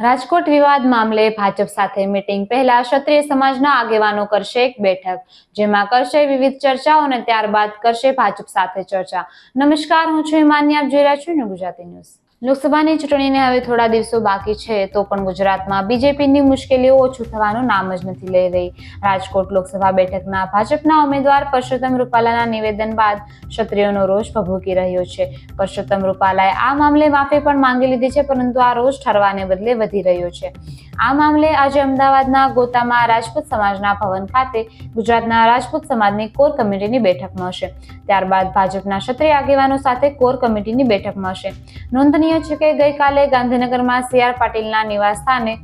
રાજકોટ વિવાદ મામલે ભાજપ સાથે મીટિંગ પહેલા ક્ષત્રિય સમાજના આગેવાનો કરશે એક બેઠક, જેમાં કરશે વિવિધ ચર્ચાઓ અને ત્યારબાદ કરશે ભાજપ સાથે ચર્ચા. નમસ્કાર, હું છું હિમાની આપ જોઈ રહ્યા છું ગુજરાતી ન્યૂઝ. લોકસભાની ચૂંટણીને હવે થોડા દિવસો બાકી છે, તો પણ ગુજરાતમાં બીજેપીની મુશ્કેલીઓ ઓછું થવાનું નામ જ નથી લઈ રહી. રાજકોટ લોકસભા બેઠકના ભાજપના ઉમેદવાર પરસોત્તમ રૂપાલાના નિવેદન બાદ ક્ષત્રિયોનો રોષ ભભૂકી રહ્યો છે. પરસોત્તમ રૂપાલાએ આ મામલે માફી પણ માંગી લીધી છે, પરંતુ આ રોષ ઠરવાને બદલે વધી રહ્યો છે. આ મામલે આજે અમદાવાદના ગોતામાં રાજપૂત સમાજના ભવન ખાતે ગુજરાતના રાજપૂત સમાજની કોર કમિટીની બેઠક મળશે. ત્યારબાદ ભાજપના ક્ષત્રિય આગેવાનો સાથે કોર કમિટીની બેઠક મળશે. નોંધનીય છે કે ગઈકાલે ગાંધીનગરમાં સી આર પાટીલના નિવાસ સ્થાને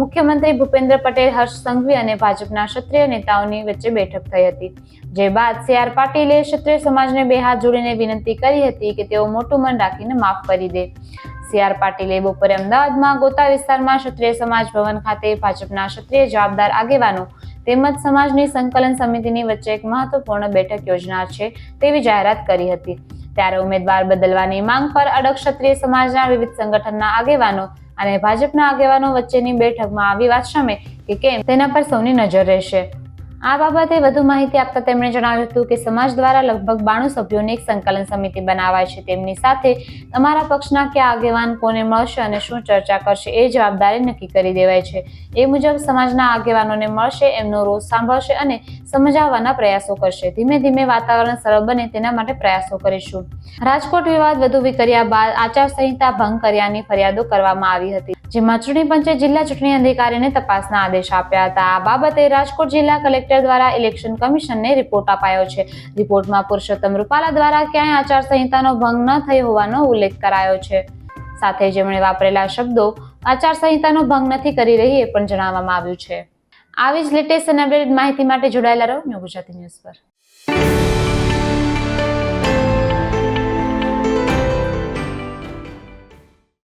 મુખ્યમંત્રી ભૂપેન્દ્ર પટેલ, હર્ષ સંઘવી અને ભાજપના ક્ષત્રિય નેતાઓની વચ્ચે બેઠક થઈ હતી. જે બાદ સી આર પાટીલે ક્ષત્રિય સમાજને બે હાથ જોડીને વિનંતી કરી હતી કે તેઓ મોટું મન રાખીને માફ કરી દે. સી આર પાટીલે બપોરે અમદાવાદમાં ગોતા વિસ્તારમાં ક્ષત્રિય સમાજ ભવન ખાતે ભાજપના ક્ષત્રિય જવાબદાર આગેવાનો તેમજ સમાજની સંકલન સમિતિની વચ્ચે એક મહત્વપૂર્ણ બેઠક યોજનાર છે તેવી જાહેરાત કરી હતી. ત્યારે ઉમેદવાર બદલવાની માંગ પર અડગ ક્ષત્રિય સમાજના વિવિધ સંગઠનના આગેવાનો અને ભાજપના આગેવાનો વચ્ચેની બેઠકમાં આવી વાત સામે કે કેમ તેના પર સૌની નજર રહેશે. આ બાબતે વધુ માહિતી આપતા તેમણે જણાવ્યું હતું કે સમાજ દ્વારા લગભગ બાણું સભ્યોની એક સંકલન સમિતિ બનાવાય છે. તેમની સાથે તમારા પક્ષના કયા આગેવાન કોને મળશે અને શું ચર્ચા કરશે એ જવાબદારી નક્કી કરી દેવાય છે. એ મુજબ સમાજના આગેવાનોને મળશે, એમનો રોષ સાંભળશે અને સમજાવવાના પ્રયાસો કરશે. ધીમે ધીમે વાતાવરણ સરળ બને તેના માટે પ્રયાસો કરીશું. રાજકોટ વિવાદ વધુ વિકર્યા બાદ આચારસંહિતા ભંગ કર્યાની ફરિયાદો કરવામાં આવી હતી. જેમાં ચૂંટણી પંચે જિલ્લા ચૂંટણી અધિકારીને તપાસના આદેશ આપ્યા હતા. આ બાબતે રાજકોટ જિલ્લા કલેક્ટર દ્વારા ઇલેક્શન કમિશનને રિપોર્ટ અપાયો છે. રિપોર્ટમાં પુરુષોત્તમ રૂપાલા દ્વારા ક્યાંય આચારસંહિતાનો ભંગ ન થયો હોવાનો ઉલ્લેખ કરાયો છે. સાથે જેમણે વાપરેલા શબ્દો, આચારસંહિતાનો ભંગ નથી કરી રહી એ પણ જણાવવામાં આવ્યું છે. આવી જ લેટેસ્ટ અને અપડેટેડ માહિતી માટે જોડાયેલા રહો ન્યૂ ગુજરાતી ન્યૂઝ પર.